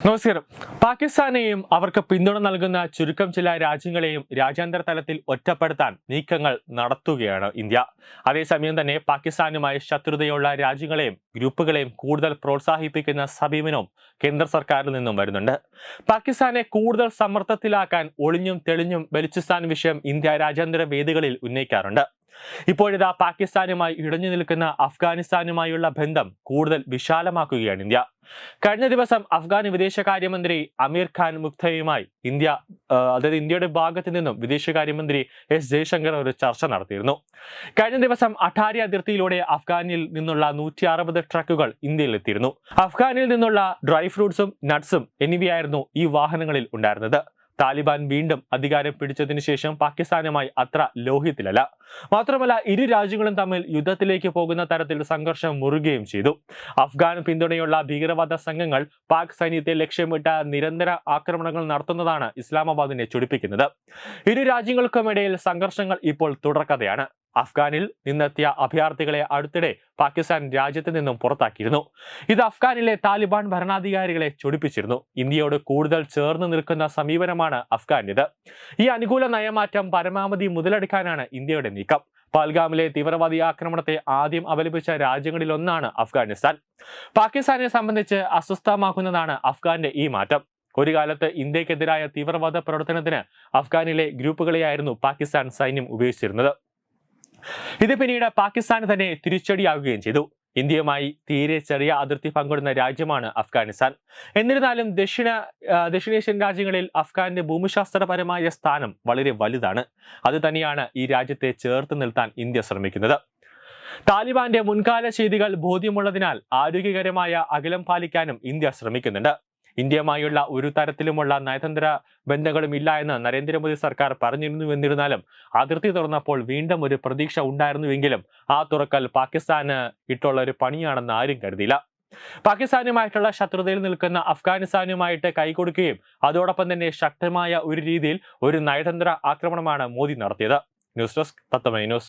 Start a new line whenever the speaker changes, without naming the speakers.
നമസ്കാരം. പാകിസ്ഥാനെയും അവർക്ക് പിന്തുണ നൽകുന്ന ചുരുക്കം ചില രാജ്യങ്ങളെയും രാജ്യാന്തര തലത്തിൽ ഒറ്റപ്പെടുത്താൻ നീക്കങ്ങൾ നടത്തുകയാണ് ഇന്ത്യ. അതേസമയം തന്നെ പാകിസ്ഥാനുമായി ശത്രുതയുള്ള രാജ്യങ്ങളെയും ഗ്രൂപ്പുകളെയും കൂടുതൽ പ്രോത്സാഹിപ്പിക്കുന്ന സമീപനവും കേന്ദ്ര സർക്കാരിൽ നിന്നും വരുന്നുണ്ട്. പാകിസ്ഥാനെ കൂടുതൽ സമ്മർദ്ദത്തിലാക്കാൻ ഒളിഞ്ഞും തെളിഞ്ഞും ബലൂചിസ്ഥാൻ വിഷയം ഇന്ത്യ രാജ്യാന്തര വേദികളിൽ ഉന്നയിക്കാറുണ്ട്. ഇപ്പോഴിതാ പാകിസ്ഥാനുമായി ഇടഞ്ഞു നിൽക്കുന്ന അഫ്ഗാനിസ്ഥാനുമായുള്ള ബന്ധം കൂടുതൽ വിശാലമാക്കുകയാണ് ഇന്ത്യ. കഴിഞ്ഞ ദിവസം അഫ്ഗാൻ വിദേശകാര്യമന്ത്രി അമീർ ഖാൻ മുക്തയുമായി ഇന്ത്യ അതായത് ഇന്ത്യയുടെ ഭാഗത്ത് നിന്നും വിദേശകാര്യമന്ത്രി എസ് ജയശങ്കർ ഒരു ചർച്ച നടത്തിയിരുന്നു. കഴിഞ്ഞ ദിവസം അട്ടാരി അതിർത്തിയിലൂടെ അഫ്ഗാനിൽ നിന്നുള്ള നൂറ്റി അറുപത് ട്രക്കുകൾ ഇന്ത്യയിൽ എത്തിയിരുന്നു. അഫ്ഗാനിൽ നിന്നുള്ള ഡ്രൈ ഫ്രൂട്ട്സും നട്ട്സും എന്നിവയായിരുന്നു ഈ വാഹനങ്ങളിൽ ഉണ്ടായിരുന്നത്. താലിബാൻ വീണ്ടും അധികാരം പിടിച്ചതിനു ശേഷം പാകിസ്ഥാനുമായി അത്ര ലോഹ്യത്തിലല്ല. മാത്രമല്ല ഇരു രാജ്യങ്ങളും തമ്മിൽ യുദ്ധത്തിലേക്ക് പോകുന്ന തരത്തിൽ സംഘർഷം മുറുകയും ചെയ്തു. അഫ്ഗാൻ പിന്തുണയുള്ള ഭീകരവാദ സംഘങ്ങൾ പാക് സൈന്യത്തെ ലക്ഷ്യമിട്ട നിരന്തര ആക്രമണങ്ങൾ നടത്തുന്നതാണ് ഇസ്ലാമാബാദിനെ ചൊടിപ്പിക്കുന്നത്. ഇരു രാജ്യങ്ങൾക്കുമിടയിൽ സംഘർഷങ്ങൾ ഇപ്പോൾ തുടർക്കഥയാണ്. അഫ്ഗാനിൽ നിന്നെത്തിയ അഭയാർത്ഥികളെ അടുത്തിടെ പാകിസ്ഥാൻ രാജ്യത്ത് നിന്നും പുറത്താക്കിയിരുന്നു. ഇത് അഫ്ഗാനിലെ താലിബാൻ ഭരണാധികാരികളെ ചൊടിപ്പിച്ചിരുന്നു. ഇന്ത്യയോട് കൂടുതൽ ചേർന്ന് നിൽക്കുന്ന സമീപനമാണ് ഇത് ഈ അനുകൂല നയമാറ്റം പരമാവധി മുതലെടുക്കാനാണ് ഇന്ത്യയുടെ നീക്കം. പൽഗാമിലെ തീവ്രവാദി ആക്രമണത്തെ ആദ്യം അപലപിച്ച രാജ്യങ്ങളിലൊന്നാണ് അഫ്ഗാനിസ്ഥാൻ. പാകിസ്ഥാനെ സംബന്ധിച്ച് അസ്വസ്ഥമാക്കുന്നതാണ് അഫ്ഗാന്റെ ഈ മാറ്റം. ഒരു കാലത്ത് ഇന്ത്യക്കെതിരായ തീവ്രവാദ പ്രവർത്തനത്തിന് അഫ്ഗാനിലെ ഗ്രൂപ്പുകളെയായിരുന്നു പാകിസ്ഥാൻ സൈന്യം ഉപയോഗിച്ചിരുന്നത്. ഇത് പിന്നീട് പാകിസ്ഥാന് തന്നെ തിരിച്ചടിയാകുകയും ചെയ്തു. ഇന്ത്യയുമായി തീരെ ചെറിയ അതിർത്തി പങ്കിടുന്ന രാജ്യമാണ് അഫ്ഗാനിസ്ഥാൻ. എന്നിരുന്നാലും ദക്ഷിണ ദക്ഷിണേഷ്യൻ രാജ്യങ്ങളിൽ അഫ്ഗാന്റെ ഭൂമിശാസ്ത്രപരമായ സ്ഥാനം വളരെ വലുതാണ്. അത് തന്നെയാണ് ഈ രാജ്യത്തെ ചേർത്ത് നിർത്താൻ ഇന്ത്യ ശ്രമിക്കുന്നത്. താലിബാന്റെ മുൻകാല ചെയ്തികൾ ബോധ്യമുള്ളതിനാൽ ആരോഗ്യകരമായ അകലം പാലിക്കാനും ഇന്ത്യ ശ്രമിക്കുന്നുണ്ട്. ഇന്ത്യയുമായുള്ള ഒരു തരത്തിലുമുള്ള നയതന്ത്ര ബന്ധങ്ങളും ഇല്ല എന്ന് നരേന്ദ്രമോദി സർക്കാർ പറഞ്ഞിരുന്നു എന്നിരുന്നാലും അതിർത്തി തുറന്നപ്പോൾ വീണ്ടും ഒരു പ്രതീക്ഷ ഉണ്ടായിരുന്നുവെങ്കിലും ആ തുറക്കൽ പാകിസ്ഥാന് ഇട്ടുള്ള ഒരു പണിയാണെന്ന് ആരും കരുതിയില്ല. പാകിസ്ഥാനുമായിട്ടുള്ള ശത്രുതയിൽ നിൽക്കുന്ന അഫ്ഗാനിസ്ഥാനുമായിട്ട് കൈകൊടുക്കുകയും അതോടൊപ്പം തന്നെ ശക്തമായ ഒരു രീതിയിൽ ഒരു നയതന്ത്ര ആക്രമണമാണ് മോദി നടത്തിയത്. ന്യൂസ് ഡെസ്ക് തത്തമൈ ന്യൂസ്.